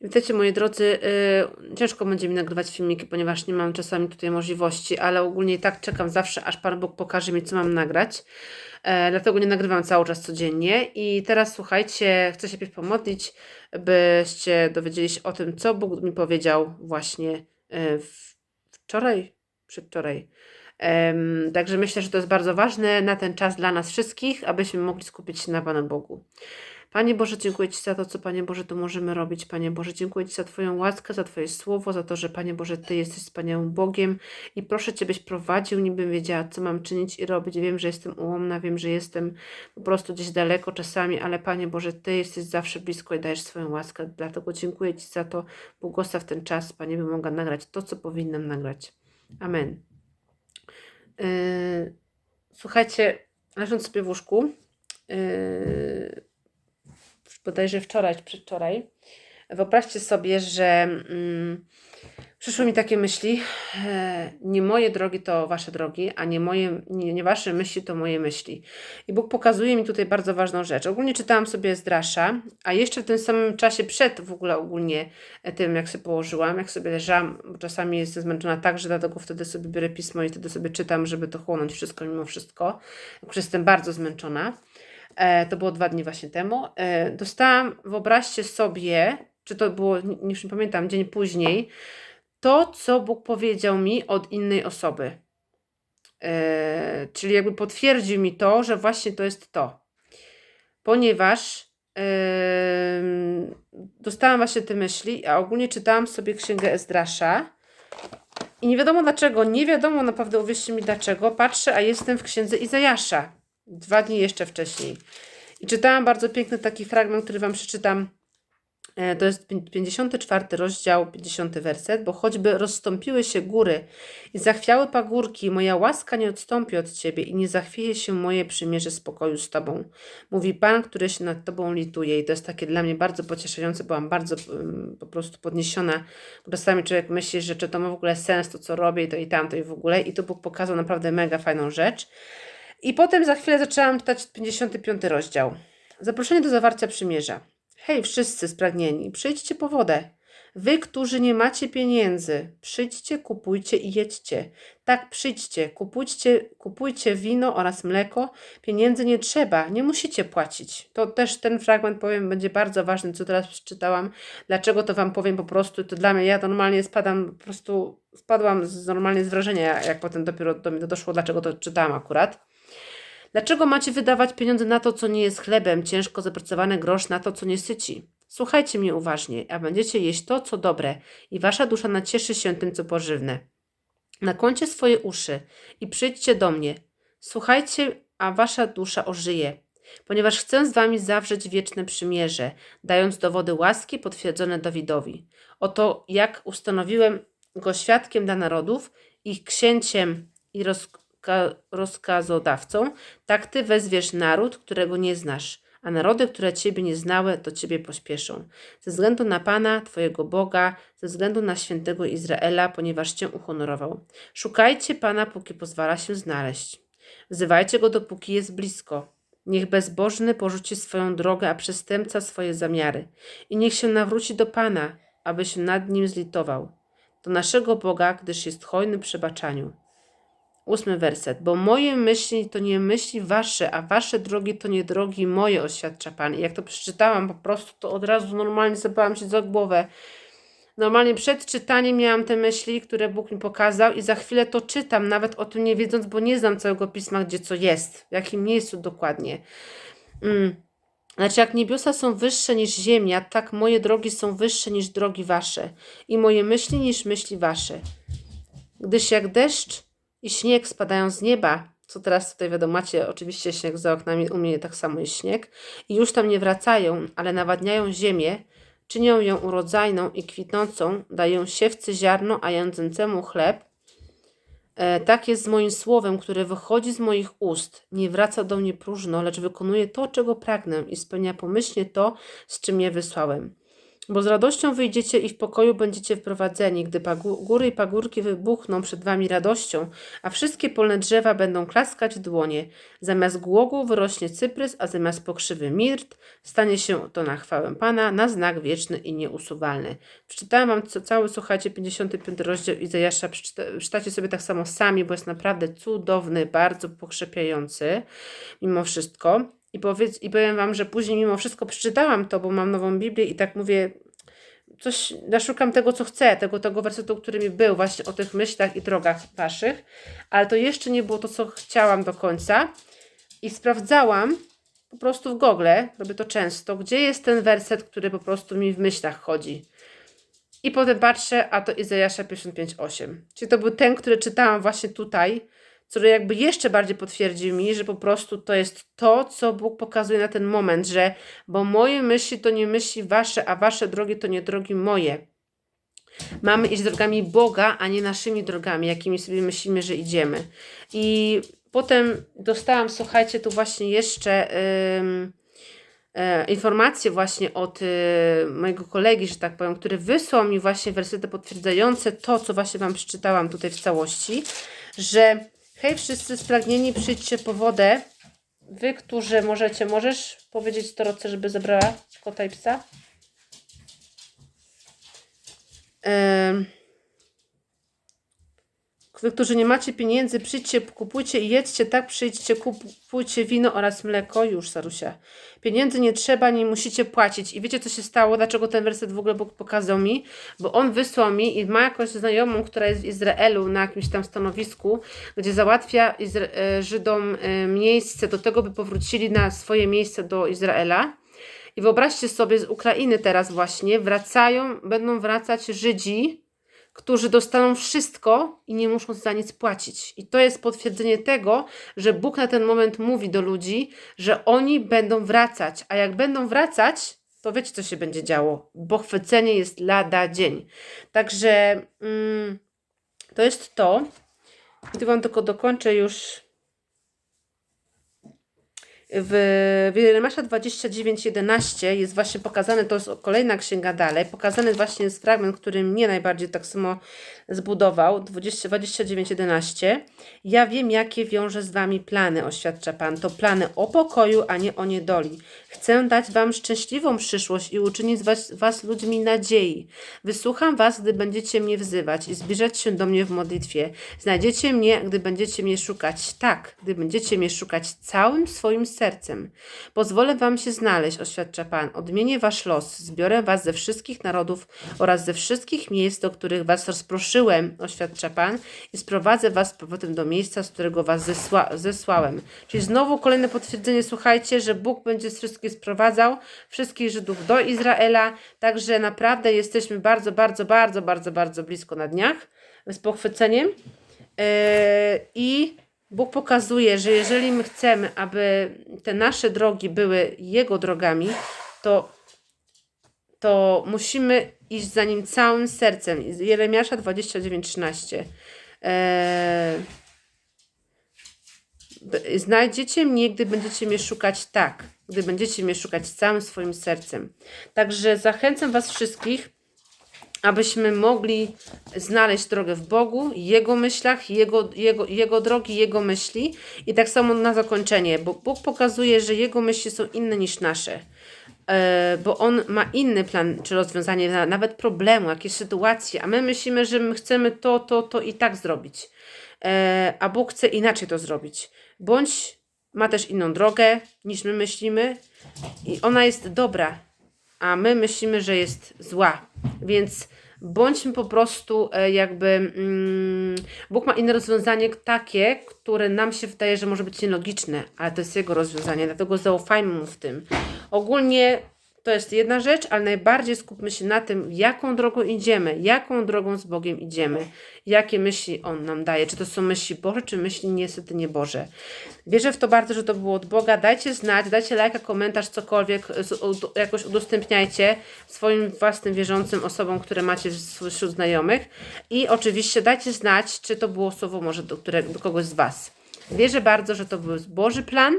Witajcie moi drodzy, yy, ciężko będzie mi nagrywać filmiki, ponieważ nie mam czasami tutaj możliwości, ale ogólnie tak czekam zawsze, aż Pan Bóg pokaże mi, co mam nagrać. E, dlatego nie nagrywam cały czas codziennie. I teraz słuchajcie, chcę się najpierw pomodlić, byście dowiedzieli się o tym, co Bóg mi powiedział właśnie e, wczoraj, przedwczoraj. Także myślę, że to jest bardzo ważne na ten czas dla nas wszystkich, abyśmy mogli skupić się na Panu Bogu. Panie Boże, dziękuję Ci za to, co Panie Boże tu możemy robić. Panie Boże, dziękuję Ci za Twoją łaskę, za Twoje słowo, za to, że Panie Boże, Ty jesteś wspaniałym Bogiem i proszę Cię, byś prowadził, niby wiedziała, co mam czynić i robić. Wiem, że jestem ułomna, wiem, że jestem po prostu gdzieś daleko czasami, ale Panie Boże, Ty jesteś zawsze blisko i dajesz swoją łaskę. Dlatego dziękuję Ci za to. Błogosław ten czas, Panie, by mogła nagrać to, co powinnam nagrać. Amen. Yy, słuchajcie, leżąc sobie w łóżku, yy, bodajże wczoraj przedwczoraj, wyobraźcie sobie, że mm, przyszły mi takie myśli, e, nie moje drogi to wasze drogi, a nie, moje, nie, nie wasze myśli to moje myśli. I Bóg pokazuje mi tutaj bardzo ważną rzecz. Ogólnie czytałam sobie Zdrasza, a jeszcze w tym samym czasie przed w ogóle ogólnie e, tym, jak sobie położyłam, jak sobie leżałam, bo czasami jestem zmęczona tak, że dlatego wtedy sobie biorę pismo i wtedy sobie czytam, żeby to chłonąć wszystko mimo wszystko. Już jestem bardzo zmęczona. E, to było dwa dni właśnie temu. E, dostałam, wyobraźcie sobie, czy to było, już nie pamiętam, dzień później, to, co Bóg powiedział mi od innej osoby. E, czyli jakby potwierdził mi to, że właśnie to jest to. Ponieważ dostałam właśnie te myśli, a ogólnie czytałam sobie księgę Ezdrasza. I nie wiadomo dlaczego, nie wiadomo naprawdę, uwierzcie mi dlaczego, patrzę, a jestem w księdze Izajasza. Dwa dni jeszcze wcześniej. I czytałam bardzo piękny taki fragment, który Wam przeczytam. E, To jest pię- 54 rozdział, 50 werset. Bo choćby rozstąpiły się góry i zachwiały pagórki, moja łaska nie odstąpi od Ciebie i nie zachwieje się moje przymierze spokoju z Tobą. Mówi Pan, który się nad Tobą lituje. I to jest takie dla mnie bardzo pocieszające. Byłam bardzo um, po prostu podniesiona. Bo czasami człowiek myśli, że czy to ma w ogóle sens, to co robię i to i tamto i w ogóle. I tu Bóg pokazał naprawdę mega fajną rzecz. I potem za chwilę zaczęłam czytać 55 rozdział. Zaproszenie do zawarcia przymierza. Hej, wszyscy spragnieni, przyjdźcie po wodę. Wy, którzy nie macie pieniędzy, przyjdźcie, kupujcie i jedźcie. Tak, przyjdźcie, kupujcie, kupujcie wino oraz mleko. Pieniędzy nie trzeba, nie musicie płacić. To też ten fragment, powiem, będzie bardzo ważny, co teraz przeczytałam. Dlaczego to Wam powiem po prostu, to dla mnie, ja normalnie spadam, po prostu spadłam z, normalnie z wrażenia, jak potem dopiero do mnie to doszło, dlaczego to czytałam akurat. Dlaczego macie wydawać pieniądze na to, co nie jest chlebem, ciężko zapracowany grosz na to, co nie syci? Słuchajcie mnie uważnie, a będziecie jeść to, co dobre, i wasza dusza nacieszy się tym, co pożywne. Nakłoncie swoje uszy i przyjdźcie do mnie. Słuchajcie, a wasza dusza ożyje. Ponieważ chcę z wami zawrzeć wieczne przymierze, dając dowody łaski potwierdzone Dawidowi. Oto jak ustanowiłem go świadkiem dla narodów, ich księciem i rozka- rozkazodawcą, tak ty wezwiesz naród, którego nie znasz, a narody, które ciebie nie znały, do ciebie pośpieszą. Ze względu na Pana, twojego Boga, ze względu na świętego Izraela, ponieważ cię uhonorował. Szukajcie Pana, póki pozwala się znaleźć. Wzywajcie go, dopóki jest blisko. Niech bezbożny porzuci swoją drogę, a przestępca swoje zamiary. I niech się nawróci do Pana, aby się nad nim zlitował. Do naszego Boga, gdyż jest hojny przebaczaniu. Ósmy werset. Bo moje myśli to nie myśli wasze, a wasze drogi to nie drogi moje, oświadcza Pan. I jak to przeczytałam po prostu, to od razu normalnie zabrałam się za głowę. Normalnie przed czytaniem miałam te myśli, które Bóg mi pokazał i za chwilę to czytam, nawet o tym nie wiedząc, bo nie znam całego pisma, gdzie co jest, w jakim miejscu dokładnie. Mm. Znaczy, jak niebiosa są wyższe niż ziemia, tak moje drogi są wyższe niż drogi wasze i moje myśli niż myśli wasze. Gdyż jak deszcz i śnieg spadają z nieba, co teraz tutaj wiadomo, macie oczywiście śnieg za oknami, u mnie tak samo jest śnieg, i już tam nie wracają, ale nawadniają ziemię, czynią ją urodzajną i kwitnącą, dają siewcy ziarno, a jędzącemu chleb. E, tak jest z moim słowem, które wychodzi z moich ust. Nie wraca do mnie próżno, lecz wykonuje to, czego pragnę i spełnia pomyślnie to, z czym je wysłałem. Bo z radością wyjdziecie i w pokoju będziecie wprowadzeni, gdy góry i pagórki wybuchną przed wami radością, a wszystkie polne drzewa będą klaskać w dłonie. Zamiast głogu wyrośnie cyprys, a zamiast pokrzywy mirt. Stanie się to na chwałę Pana, na znak wieczny i nieusuwalny. Przeczytałam wam co, cały, słuchajcie, 55 rozdział Izajasza. Przeczyta, przeczytacie sobie tak samo sami, bo jest naprawdę cudowny, bardzo pokrzepiający mimo wszystko. I, powiedz, I powiem Wam, że później mimo wszystko przeczytałam to, bo mam nową Biblię i tak mówię, coś, ja szukam tego, co chcę, tego, tego wersetu, który mi był, właśnie o tych myślach i drogach Waszych, ale to jeszcze nie było to, co chciałam do końca. I sprawdzałam po prostu w Google, robię to często, gdzie jest ten werset, który po prostu mi w myślach chodzi. I potem patrzę, a to Izajasza 55:8. Czyli to był ten, który czytałam właśnie tutaj, który jakby jeszcze bardziej potwierdził mi, że po prostu to jest to, co Bóg pokazuje na ten moment, że bo moje myśli to nie myśli wasze, a wasze drogi to nie drogi moje. Mamy iść drogami Boga, a nie naszymi drogami, jakimi sobie myślimy, że idziemy. I potem dostałam, słuchajcie, tu właśnie jeszcze ym, e, informacje właśnie od y, mojego kolegi, że tak powiem, który wysłał mi właśnie wersety potwierdzające to, co właśnie Wam przeczytałam tutaj w całości, że hej wszyscy spragnieni, przyjdźcie po wodę. Wy, którzy możecie, możesz powiedzieć Doroce, żeby zabrała kota i psa? Wy, którzy nie macie pieniędzy, przyjdźcie, kupujcie i jedzcie, tak przyjdźcie, kupujcie wino oraz mleko. Już, Sarusia. Pieniędzy nie trzeba, nie musicie płacić. I wiecie, co się stało? Dlaczego ten werset w ogóle Bóg pokazał mi? Bo On wysłał mi i ma jakąś znajomą, która jest w Izraelu na jakimś tam stanowisku, gdzie załatwia Izra- e, Żydom e, miejsce do tego, by powrócili na swoje miejsce do Izraela. I wyobraźcie sobie, z Ukrainy teraz właśnie wracają, będą wracać Żydzi, którzy dostaną wszystko i nie muszą za nic płacić. I to jest potwierdzenie tego, że Bóg na ten moment mówi do ludzi, że oni będą wracać, a jak będą wracać, to wiecie, co się będzie działo, bo chwycenie jest lada dzień. Także mm, to jest to. I tu Wam tylko dokończę już w, Jeremiasza 29:11 jest właśnie pokazane, to jest kolejna księga dalej, pokazany właśnie jest fragment, który mnie najbardziej tak samo zbudował, 20, 29:11. Ja wiem, jakie wiąże z wami plany, oświadcza Pan. To plany o pokoju, a nie o niedoli. Chcę dać wam szczęśliwą przyszłość i uczynić was, was ludźmi nadziei. Wysłucham was, gdy będziecie mnie wzywać i zbliżać się do mnie w modlitwie. Znajdziecie mnie, gdy będziecie mnie szukać. Tak, gdy będziecie mnie szukać całym swoim. Pozwolę wam się znaleźć, oświadcza Pan. Odmienię wasz los. Zbiorę was ze wszystkich narodów oraz ze wszystkich miejsc, do których was rozproszyłem, oświadcza Pan, i sprowadzę was z powrotem do miejsca, z którego was zesła zesłałem. Czyli znowu kolejne potwierdzenie, słuchajcie, że Bóg będzie wszystkich sprowadzał, wszystkich Żydów do Izraela, także naprawdę jesteśmy bardzo, bardzo, bardzo, bardzo, bardzo blisko na dniach z pochwyceniem. Yy, I Bóg pokazuje, że jeżeli my chcemy, aby te nasze drogi były Jego drogami, to, to musimy iść za Nim całym sercem. Jeremiasza 29:13. Eee, znajdziecie mnie, gdy będziecie mnie szukać tak, gdy będziecie mnie szukać całym swoim sercem. Także zachęcam Was wszystkich, abyśmy mogli znaleźć drogę w Bogu, Jego myślach, Jego, Jego, Jego drogi, Jego myśli. I tak samo na zakończenie, bo Bóg pokazuje, że Jego myśli są inne niż nasze. E, Bo On ma inny plan czy rozwiązanie na- nawet problemu, jakieś sytuacje, a my myślimy, że my chcemy to, to, to i tak zrobić. E, A Bóg chce inaczej to zrobić. Bądź ma też inną drogę niż my myślimy i ona jest dobra, a my myślimy, że jest zła. Więc bądźmy po prostu e, jakby. Mm, Bóg ma inne rozwiązanie takie, które nam się wydaje, że może być nielogiczne, ale to jest Jego rozwiązanie, dlatego zaufajmy Mu w tym. Ogólnie to jest jedna rzecz, ale najbardziej skupmy się na tym, jaką drogą idziemy, jaką drogą z Bogiem idziemy, jakie myśli On nam daje, czy to są myśli Boże, czy myśli niestety nie Boże. Wierzę w to bardzo, że to było od Boga. Dajcie znać, dajcie lajka, komentarz, cokolwiek, ud- jakoś udostępniajcie swoim własnym wierzącym osobom, które macie wśród znajomych i oczywiście dajcie znać, czy to było słowo może do, do kogoś z Was. Wierzę bardzo, że to był Boży plan,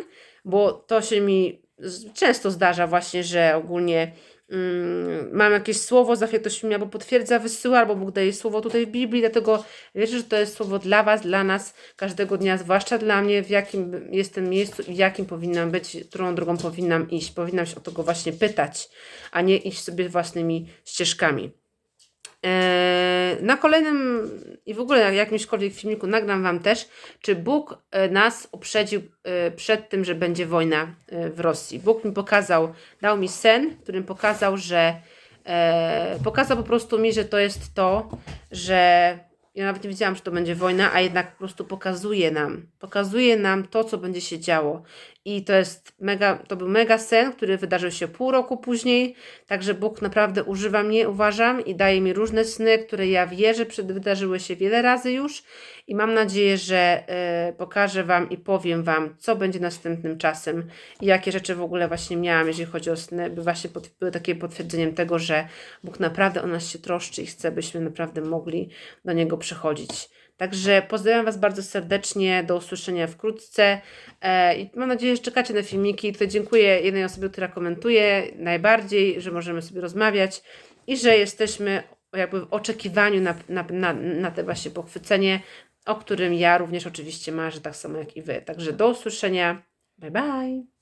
bo to się mi często zdarza właśnie, że ogólnie mm, mam jakieś słowo, za chwilę ktoś mi albo potwierdza, wysyła, albo Bóg daje słowo tutaj w Biblii, dlatego wierzę, że to jest słowo dla Was, dla nas, każdego dnia, zwłaszcza dla mnie, w jakim jestem miejscu i w jakim powinnam być, którą drogą powinnam iść. Powinnam się o tego właśnie pytać, a nie iść sobie własnymi ścieżkami. Eee, Na kolejnym i w ogóle jakimśkolwiek filmiku nagram Wam też, czy Bóg e, nas uprzedził e, przed tym, że będzie wojna e, w Rosji. Bóg mi pokazał, dał mi sen, którym pokazał, że e, pokazał po prostu mi, że to jest to, że ja nawet nie wiedziałam, że to będzie wojna, a jednak po prostu pokazuje nam, pokazuje nam to, co będzie się działo. I to jest mega, to był mega sen, który wydarzył się pół roku później, także Bóg naprawdę używa mnie, uważam, i daje mi różne sny, które ja wierzę, wydarzyły się wiele razy już. I mam nadzieję, że e, pokażę Wam i powiem Wam, co będzie następnym czasem i jakie rzeczy w ogóle właśnie miałam, jeżeli chodzi o sny, by właśnie pod, były takie potwierdzeniem tego, że Bóg naprawdę o nas się troszczy i chce, byśmy naprawdę mogli do Niego przychodzić. Także pozdrawiam Was bardzo serdecznie, do usłyszenia wkrótce e, i mam nadzieję, że czekacie na filmiki. Tutaj dziękuję jednej osobie, która komentuje najbardziej, że możemy sobie rozmawiać i że jesteśmy jakby w oczekiwaniu na, na, na, na te właśnie pochwycenie, o którym ja również oczywiście marzę, tak samo jak i Wy. Także do usłyszenia. Bye bye.